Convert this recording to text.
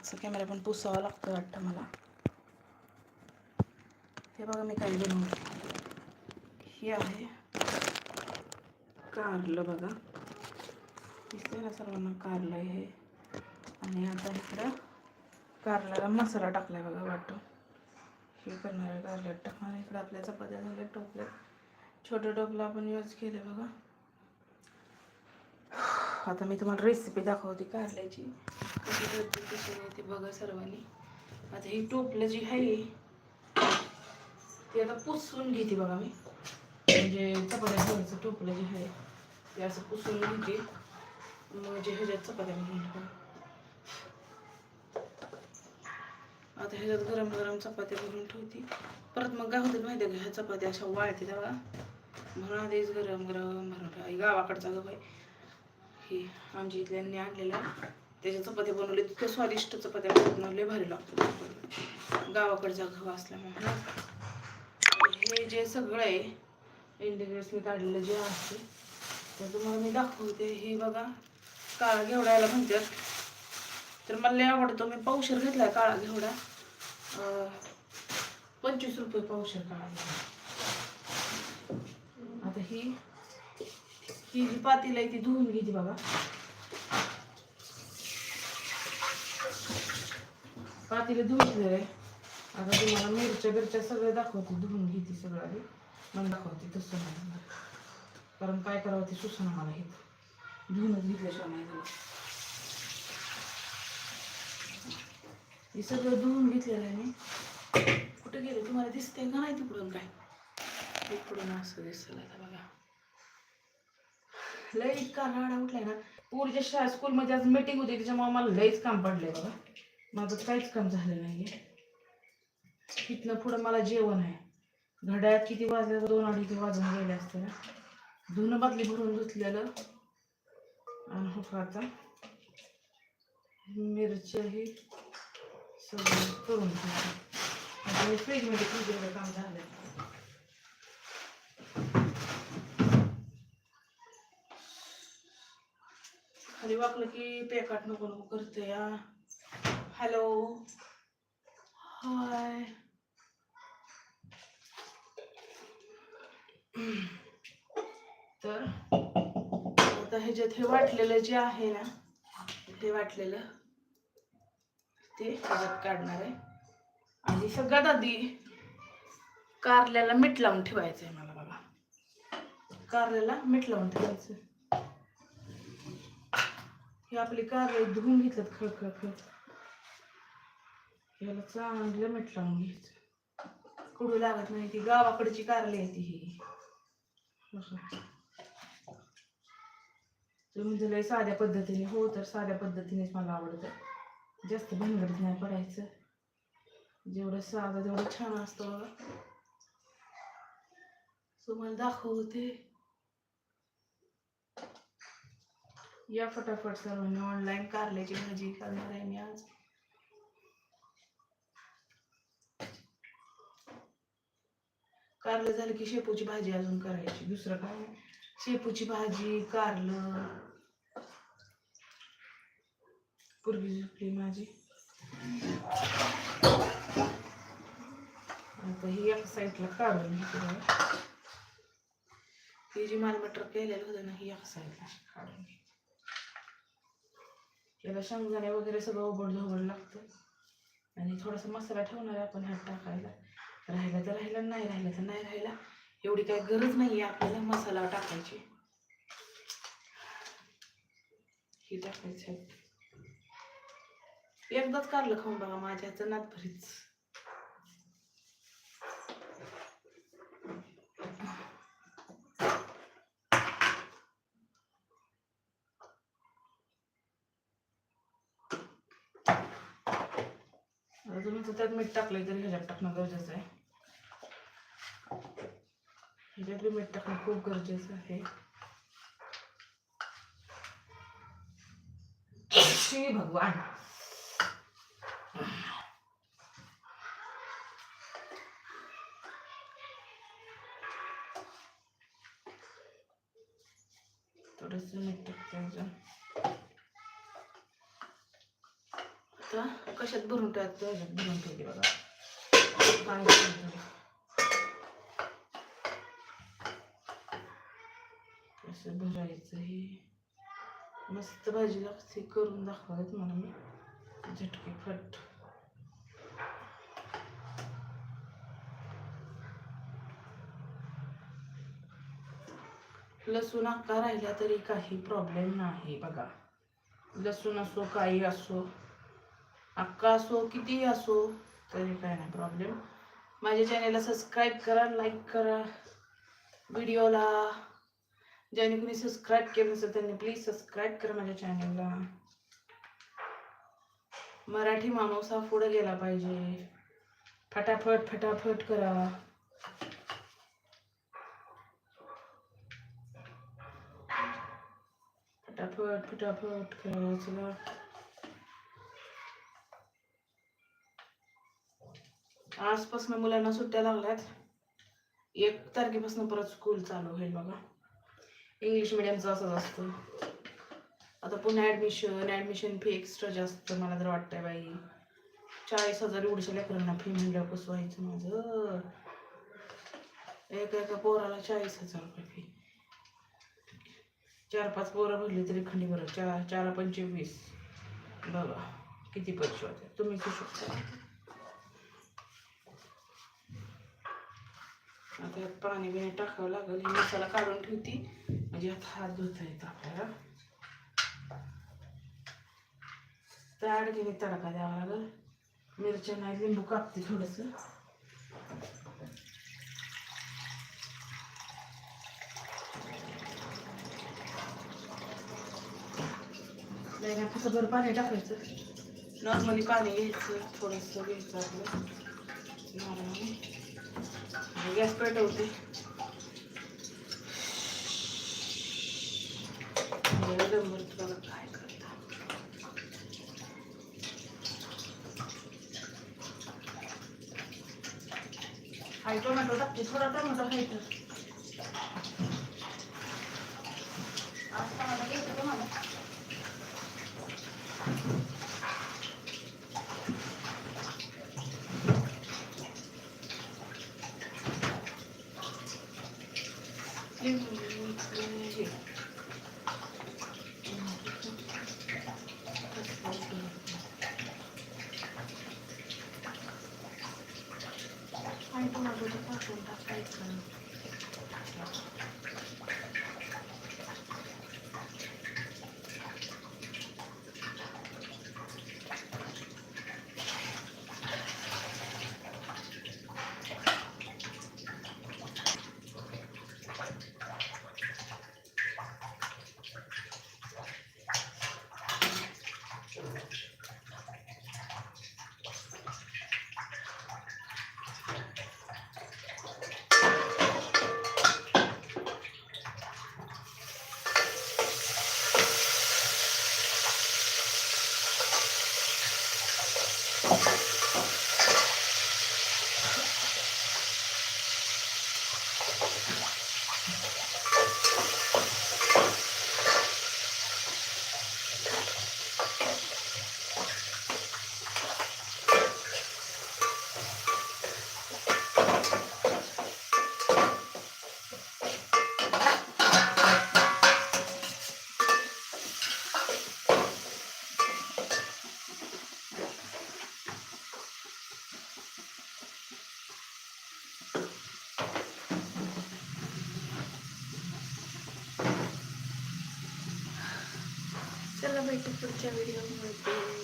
असं कॅमेरा पण पुसावा लागतं वाटतं मला. हे बघा मी काय बनवलं. हे आहे कारलं बघा. दिसतंय ना सर्वांना कारलं हे आणि आता इकडं कारल्याला मसाला टाकलाय बघा वाटतो हे करणार आहे कारल्यात टाकणार इकडं आपल्या चपात्या झाल्या टोपल्यात छोटं टोपलं आपण यूज केलं बघा. आता मी तुम्हाला रेसिपी दाखवते कारल्याची. कशी करते कशी नाही ते बघा सर्वांनी. आता ही टोपलं जी आहे ती आता पुसून घेते बघा मी. म्हणजे चपात्या ठेवायचं टोपलं जे आहे ते असं पुसून घेते. म्हणजे ह्याच्यात चपात्या बनवून आता ह्याच्यात गरम गरम चपात्या भरून ठेवते. परत मग काय होतं माहिती आहे ह्या चपात्या अशा वाळते तेव्हा म्हणून आधीच गरम गरम भरून ठेवा. गावाकडचा गं ही आमच्या इथल्यांनी आणलेलं त्याच्या चपात्या बनवले तितक्या स्वादिष्ट चपात्या बनवले भारी लागतो गावाकडचा घवा असल्यामुळे हे. जे सगळं आहे इंडिग्रेट्स मी काढलेलं जे आहे ते तुम्हाला मी दाखवते. हे बघा काळा घेवडायला म्हणतात. तर मला लय आवडतो. मी पावशर आहे काळा घेवडा. पंचवीस रुपये पावशर काळा आता ही ती जी पातेलं आहे ती धुवून घेते बघा. पातेलं धुवून आहे. आता तुम्हाला मिरच्या बिरच्या सगळं दाखवते धुवून घेते सगळं आधी. मग दाखवते तसं नाही. कारण काय करावं ते सुचना मला हे धुवूनच घेतल्याशिवाय नाही झालं हे सगळं धुवून घेतलेलं आहे मी. कुठे गेले? तुम्हाला दिसते का नाही तिकडून काय? तिकडून असं दिसलं आता बघा. लय इतका राडा उठलाय ना. पूरच्या शाळा स्कूलमध्ये आज मीटिंग होती त्याच्यामुळे मला लयच काम पडलंय बघा. माझं काहीच काम झालं नाहीये. इथनं पुढं मला जेवण आहे. घड्याळात किती वाजले दोन अडीच वाजून गेले असते ना. धुणं बादली भरून धुतलेलं. आणि हो आता. मिरची सगळं करून फ्रीजमध्ये फ्रीजमध्ये काम झालं वाकलं की पेकाट नको नको करते या हॅलो हाय तर आता ह्याच्यात हे वाटलेलं जे आहे ना हे वाटलेलं ते परत काढणार आहे. आणि सगळ्यात आधी कारल्याला मीठ लावून ठेवायचं आहे मला बघा. कारल्याला मीठ लावून ठेवायचं हे आपली कारले धुवून घेतल्यात खळखळ खळ याला चांगलं मीठ लावून घ्यायचं. कडू लागत नाही ती गावाकडची कारले आहे ती ही. म्हणजे साध्या पद्धतीने हो तर साध्या पद्धतीनेच मला आवडतं. जास्त भानगडीत नाही पडायचं. जेवढं साधं तेवढं छान असतं बघा. तुम्हाला दाखवते. या फटाफट सर्वांनी ऑनलाईन कारल्याची भाजी करणार आहे मी आज. कारलं झालं की शेपूची भाजी अजून करायची दुसरं काय शेपूची भाजी कारलं. पूर्वी झुकली माझी. आता ही एका साईडला काढून घेते. बघा. ही जी मालमटर केलेलं होतं ना ही एका साईडला काढून घे याला शेंगदाणे वगैरे सगळं ओबड झोबड लागतं. आणि थोडासा मसाला ठेवणार आहे आपण ह्यात टाकायला. राहिला तर राहिला नाही राहिला तर नाही राहिला. एवढी काही गरज नाही आहे आपल्याला मसाला टाकायची. ही टाकायची. एकदाच कारलं खाऊन बघा माझ्या नात भरीच आता तुम्ही त्यात मीठ टाकलंय तरी ह्याच्यात टाकणं गरजेचं आहे. ह्याच्यात बी मीठ टाकणं खूप गरजेचं आहे. श्री भगवान. आता कशात भरून ठेवायचं? ह्याच्यात भरून ठेवली बघा. असं भरायचं हे. मस्त भाजी लागते करून दाखवत तुम्हाला मी. झटके फट. लसूण आका राहिला तरी काही प्रॉब्लेम नाही बघा. लसूण असो काही असो. अक्का असो कितीही असो तरी काय नाही प्रॉब्लेम माझ्या चॅनेलला सबस्क्राईब करा लाईक करा. व्हिडिओला ज्याने कोणी सबस्क्राईब केलं नसेल त्यांनी प्लीज सबस्क्राईब करा माझ्या चॅनेलला मराठी माणूस हा पुढे गेला पाहिजे. फटाफट फटाफट करा. फटाफट फटाफट करा चला. आजपासून मुलांना सुट्ट्या लागल्यात. एक तारखेपासून परत स्कूल चालू होईल बघा. इंग्लिश मिडियमचं असंच असतं. आता पुन्हा ॲडमिशन ॲडमिशन फी एक्स्ट्रा जास्त मला तर वाटतंय बाई. चाळीस हजार एवढ्याशा लेकरांना फी म्हणलं कसं व्हायचं माझं? एका एका पोराला चाळीस हजार रुपये फी चार पाच पोरं भरली तरी खंडी बरं. चार चार पंचवीस. बघा किती पैसे होते. तुम्ही करू शकता आता यात पाणी बिणी टाकावं लागेल मसाला काढून ठेवती. म्हणजे आता हात धुता येतो आपल्याला. त्या अडकीने तडका द्यावा लागेल. मिरच्या नाही लिंबू कापते थोडंसं. नाही नाही कसं बरं पाणी टाकायचं. नॉर्मली पाणी घ्यायचं थोडंसं घ्यायचं आपलं. नॉर्मली. गॅस पेटवते. काय करता हाय टोमॅटो टाकते थोडा टोमॅटो हाय तर. आज टोमॅटो घ्यायचं तुम्हाला? लिंबू make a future video on my.